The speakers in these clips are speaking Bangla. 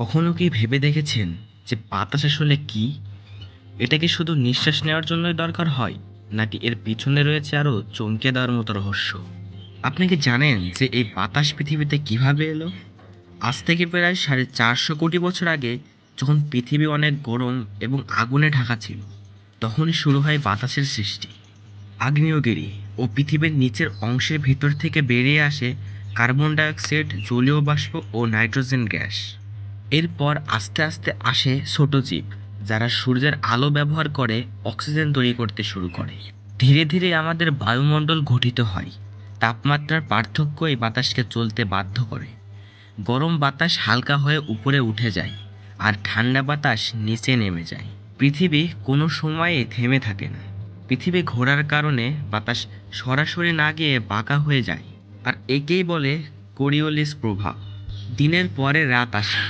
কখনো কি ভেবে দেখেছেন যে বাতাস আসলে কি? এটা কি শুধু নিঃশ্বাস নেওয়ার জন্যই দরকার হয়, নাকি এর পিছনে রয়েছে আরও চমকে দেওয়ার মতো রহস্য? আপনি কি জানেন যে এই বাতাস পৃথিবীতে কীভাবে এলো? আজ থেকে প্রায় সাড়ে চারশো কোটি বছর আগে যখন পৃথিবী অনেক গরম এবং আগুনে ঢাকা ছিল, তখনই শুরু হয় বাতাসের সৃষ্টি। আগ্নেয়গিরি ও পৃথিবীর নিচের অংশের ভিতর থেকে বেরিয়ে আসে কার্বন ডাইঅক্সাইড, জলীয় বাষ্প ও নাইট্রোজেন গ্যাস। এরপর আস্তে আস্তে আসে ছোট জীব, যারা সূর্যের আলো ব্যবহার করে অক্সিজেন তৈরি করতে শুরু করে। ধীরে ধীরে আমাদের বায়ুমণ্ডল গঠিত হয়, তাপমাত্রার পার্থক্য এই বাতাসকে চলতে বাধ্য করে। গরম বাতাস হালকা হয়ে উপরে উঠে যায়, আর ঠান্ডা বাতাস নিচে নেমে যায়। পৃথিবী কোনো সময়ে থেমে থাকে না। পৃথিবী ঘোরার কারণে বাতাস সরাসরি না গিয়ে বাঁকা হয়ে যায়, আর একেই বলে কোরিওলিস প্রভাব। দিনের পরে রাত আসে।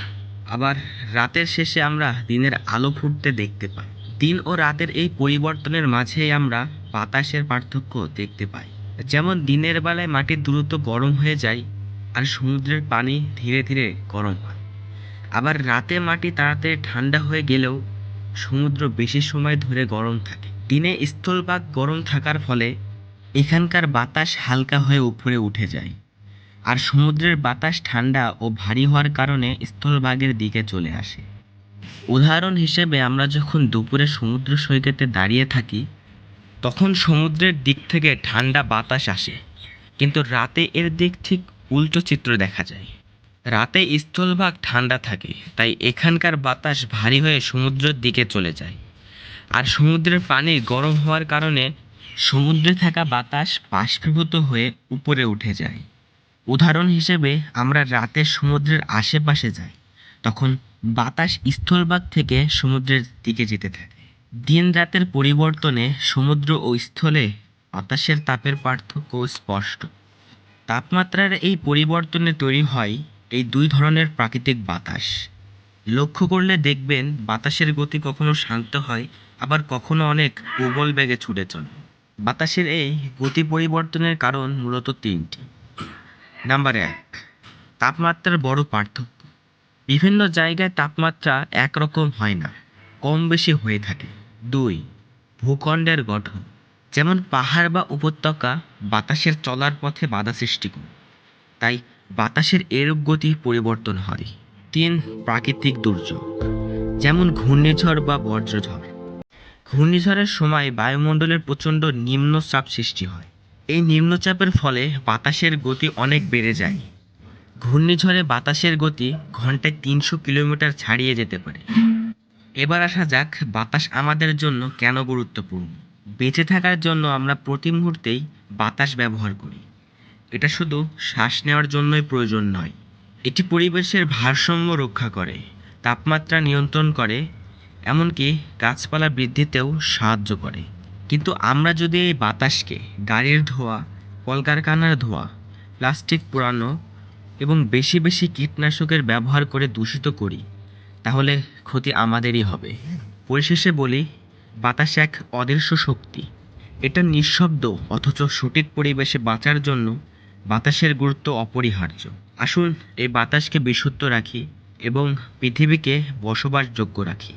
আবার রাতের শেষে আমরা দিনের আলো ফুটতে দেখতে পাই। দিন ও রাতের এই পরিবর্তনের মাঝেই আমরা বাতাসের পার্থক্য দেখতে পাই। যেমন দিনের বেলায় মাটি দ্রুত গরম হয়ে যায় আর সমুদ্রের পানি ধীরে ধীরে গরম হয়। আবার রাতে মাটি তাড়াতাড়ি ঠান্ডা হয়ে গেলেও সমুদ্র বেশি সময় ধরে গরম থাকে। দিনে স্থলভাগ গরম থাকার ফলে এখানকার বাতাস হালকা হয়ে উপরে উঠে যায়। আর সমুদ্রের বাতাস ঠান্ডা ও ভারী হওয়ার কারণে স্থলভাগের দিকে চলে আসে। উদাহরণ হিসেবে আমরা যখন দুপুরে সমুদ্র সৈকতে দাঁড়িয়ে থাকি, তখন সমুদ্রের দিক থেকে ঠান্ডা বাতাস আসে। কিন্তু রাতে এর দিক ঠিক উল্টো চিত্র দেখা যায়। রাতে স্থলভাগ ঠান্ডা থাকে, তাই এখানকার বাতাস ভারী হয়ে সমুদ্রের দিকে চলে যায়। আর সমুদ্রের পানি গরম হওয়ার কারণে সমুদ্রে থাকা বাতাস বাষ্পীভূত হয়ে উপরে উঠে যায়। উদাহরণ হিসেবে আমরা রাতে সমুদ্রের আশেপাশে যাই, তখন বাতাস স্থলভাগ থেকে সমুদ্রের দিকে যেতে থাকে। দিন রাতের পরিবর্তনে সমুদ্র ও স্থলে বাতাসের তাপের পার্থক্য স্পষ্ট। তাপমাত্রার এই পরিবর্তনে তৈরি হয় এই দুই ধরনের প্রাকৃতিক বাতাস। লক্ষ্য করলে দেখবেন বাতাসের গতি কখনো শান্ত হয়, আবার কখনো অনেক প্রবল বেগে ছুটে চলে। বাতাসের এই গতি পরিবর্তনের কারণ মূলত তিনটি। নাম্বার এক, তাপমাত্রার বড় পার্থক্য। বিভিন্ন জায়গায় তাপমাত্রা একরকম হয় না, কম বেশি হয়ে থাকে। দুই, ভূখণ্ডের গঠন, যেমন পাহাড় বা উপত্যকা বাতাসের চলার পথে বাধা সৃষ্টি করে, তাই বাতাসের এরূপ গতি পরিবর্তন হয়। তিন, প্রাকৃতিক দুর্যোগ, যেমন ঘূর্ণিঝড় বা বজ্রঝড়। ঘূর্ণিঝড়ের সময় বায়ুমণ্ডলের প্রচণ্ড নিম্নচাপ সৃষ্টি হয় এই নিম্নচাপের ফলে বাতাসের গতি অনেক বেড়ে যায়। ঘূর্ণিঝড়ে বাতাসের গতি ঘন্টায় তিনশো কিলোমিটার ছাড়িয়ে যেতে পারে। এবার আসা যাক বাতাস আমাদের জন্য কেন গুরুত্বপূর্ণ। বেঁচে থাকার জন্য আমরা প্রতি মুহূর্তেই বাতাস ব্যবহার করি। এটা শুধু শ্বাস নেওয়ার জন্যই প্রয়োজন নয়, এটি পরিবেশের ভারসাম্য রক্ষা করে, তাপমাত্রা নিয়ন্ত্রণ করে, এমনকি গাছপালা বৃদ্ধিতেও সাহায্য করে। কিন্তু আমরা যদি এই বাতাসকে, গাড়ির ধোঁয়া, কলকারখানার ধোঁয়া, প্লাস্টিক পোড়ানো এবং বেশি বেশি কীটনাশকের ব্যবহার করে দূষিত করি, তাহলে ক্ষতি আমাদেরই হবে। পরিশেষে বলি, বাতাস এক অদৃশ্য শক্তি। এটা নিঃশব্দ অথচ সঠিক পরিবেশে বাঁচার জন্য বাতাসের গুরুত্ব অপরিহার্য। আসুন এই বাতাসকে বিশুদ্ধ রাখি এবং পৃথিবীকে বসবাসযোগ্য রাখি।